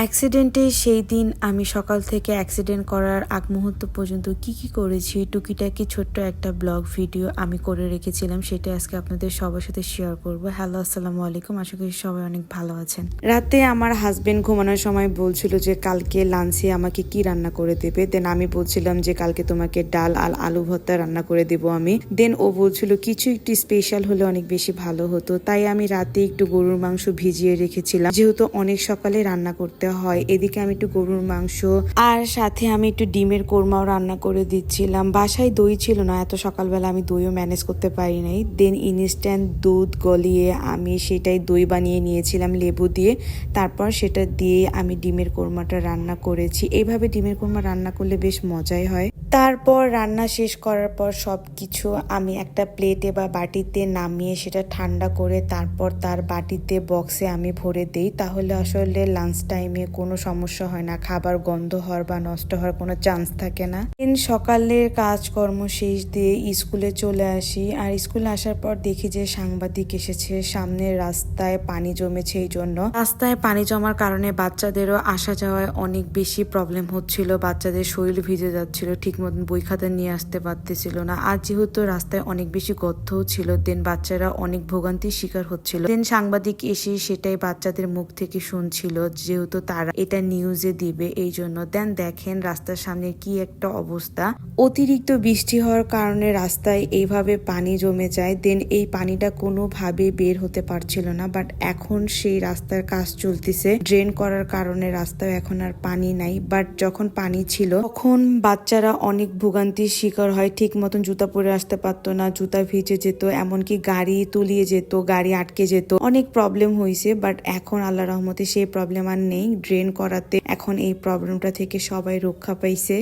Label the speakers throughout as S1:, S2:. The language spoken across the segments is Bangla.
S1: অ্যাক্সিডেন্টে সেই দিন আমি সকাল থেকে অ্যাক্সিডেন্ট করার আগ মুহূর্ত পর্যন্ত কি কি করেছি, টুকিটাকি ছোট্ট একটা ব্লগ ভিডিও আমি করে রেখেছিলাম, সেটা আজকে আপনাদের সবার সাথে শেয়ার করব। হ্যালো আসসালামু আলাইকুম, আশা করি সবাই অনেক ভালো আছেন। রাতে আমার হাজবেন্ড ঘুমানোর সময় বলছিল যে, কালকে লাঞ্চে আমাকে কি রান্না করে দেবে? দেন আমি বলছিলাম যে, কালকে তোমাকে ডাল আর আলু ভর্তা রান্না করে দেবো আমি। দেন ও বলছিল, কিছু একটু স্পেশাল হলে অনেক বেশি ভালো হতো। তাই আমি রাতে একটু গরুর মাংস ভিজিয়ে রেখেছিলাম। যেহেতু অনেক সকালে রান্না করতে হয়। এদিকে আমি একটু গরুর মাংস আর সাথে আমি একটু ডিমের কোরমাও রান্না করে দিচ্ছিলাম। বাসায় দই ছিল না, এত সকালবেলা আমি দইও ম্যানেজ করতে পারি নাই। দেন ইনস্ট্যান্ট দুধ গলিয়ে আমি সেটাই দই বানিয়ে নিয়েছিলাম লেবু দিয়ে। তারপর সেটা দিয়ে আমি ডিমের কোরমাটা রান্না করেছি। এইভাবে ডিমের কোরমা রান্না করলে বেশ মজাই হয়। তারপর রান্না শেষ করার পর সব কিছু আমি একটা প্লেটে বা বাটিতে নামিয়ে সেটা ঠান্ডা করে তারপর তার বাটিতে বক্সে আমি ভরে দেই। তাহলে আসলে লাঞ্চ টাইমে কোনো সমস্যা হয় না। খাবার গন্ধ হওয়ার বা নষ্ট হওয়ার কোনো চান্স থাকে না। দিন সকালের কাজকর্ম শেষ দিয়ে স্কুলে চলে আসি। আর স্কুলে আসার পর দেখি যে সাংবাদিক এসেছে সামনের রাস্তায় পানি জমেছে এই জন্য। রাস্তায় পানি জমার কারণে বাচ্চাদেরও আসা যাওয়ায় অনেক বেশি প্রবলেম হচ্ছিল। বাচ্চাদের শরীর ভিজে যাচ্ছিল। ঠিক মতন বই খাতা নিয়ে আসতে পারতেছিল না। আর যেহেতু রাস্তায় অনেক বেশি গর্তও ছিল দেন বাচ্চারা অনেক ভোগান্তির শিকার হচ্ছিল। দেন সাংবাদিক এসে সেটাই বাচ্চাদের মুখ থেকে শুনছিল, যেহেতু তারা এটা নিউজে দিবে এই জন্য দেন দেখেন রাস্তার সামনে কি একটা অবস্থা। অতিরিক্ত বৃষ্টি হওয়ার কারণে রাস্তায় এইভাবে পানি জমে যায় দেন এই পানিটা কোনোভাবে বের হতে পারছিল না। বাট এখন সেই রাস্তার কাজ চলতেছে। ড্রেন করার কারণে রাস্তায় এখন আর পানি নাই। বাট যখন পানি ছিল, তখন বাচ্চারা অনেক ভোগান্তির শিকার হয়, ঠিক মতন জুতা পরে আসতে পারতো না, জুতা ভিজে যেত, এমনকি গাড়ি তুলিয়ে যেত, গাড়ি আটকে যেত। অনেক প্রবলেম হয়েছে বাট এখন আল্লাহ রহমতে সেই প্রবলেম আর নেই। ড্রেন করাতে এখন এই প্রবলেমটা থেকে সবাই রক্ষা পাইছে।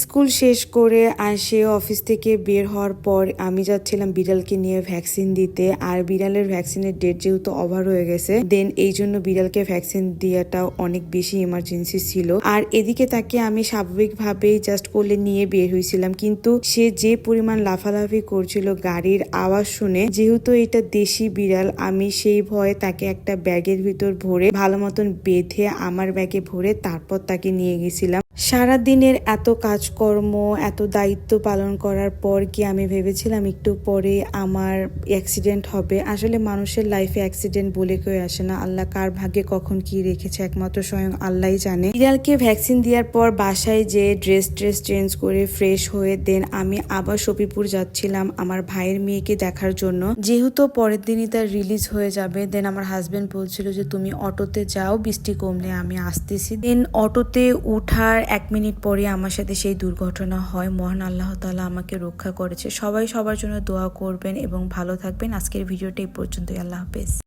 S1: স্কুল শেষ করে আসে অফিস থেকে বের হওয়ার পর আমি যাচ্ছিলাম বিড়ালকে নিয়ে ভ্যাকসিন দিতে, আর বিড়ালের ভ্যাকসিনের ডেট যেহেতু ওভার হয়ে গেছে দেন এই জন্য বিড়ালকে ভ্যাকসিন দেওয়াটাও অনেক বেশি ইমার্জেন্সি ছিল। আর এদিকে তাকে আমি স্বাভাবিকভাবেই জাস্ট কোলে নিয়ে বের হয়েছিলাম। কিন্তু সে যে পরিমাণ লাফালাফি করছিল গাড়ির আওয়াজ শুনে, যেহেতু এটা দেশি বিড়াল, আমি সেই ভয়ে তাকে একটা ব্যাগের ভিতর ভরে ভালো মতন বেঁধে আমার ব্যাগে ভরে তারপর তাকে নিয়ে গেছিলাম। সারা দিনের এত কাজকর্ম, এত দায়িত্ব পালন করার পর কি আমি ভেবেছিলাম একটু পরে আমার অ্যাক্সিডেন্ট হবে? আসলে মানুষের লাইফে অ্যাক্সিডেন্ট বলে কেউ আসে না। আল্লাহ কার ভাগ্যে কখন কি রেখেছে একমাত্র স্বয়ং আল্লাহই জানে। বিড়ালকে ভ্যাকসিন দেওয়ার পর বাসায় যে ড্রেস ট্রেস চেঞ্জ করে ফ্রেশ হয়ে দেন আমি আবার সপিপুর যাচ্ছিলাম আমার ভাইয়ের মেয়েকে দেখার জন্য। যেহেতু পরের দিনই তার রিলিজ হয়ে যাবে দেন আমার হাজবেন্ড বলছিল যে, তুমি অটোতে যাও, বৃষ্টি কমলে আমি আসতেছি। দেন অটোতে উঠার এক মিনিট পরে আমার সাথে সেই দুর্ঘটনা হয়। মহান আল্লাহ তালা আমাকে রক্ষা করেছে। সবাই সবার জন্য দোয়া করবেন এবং ভালো থাকবেন। আজকের ভিডিওটা এই পর্যন্তই। আল্লাহ হাফেজ।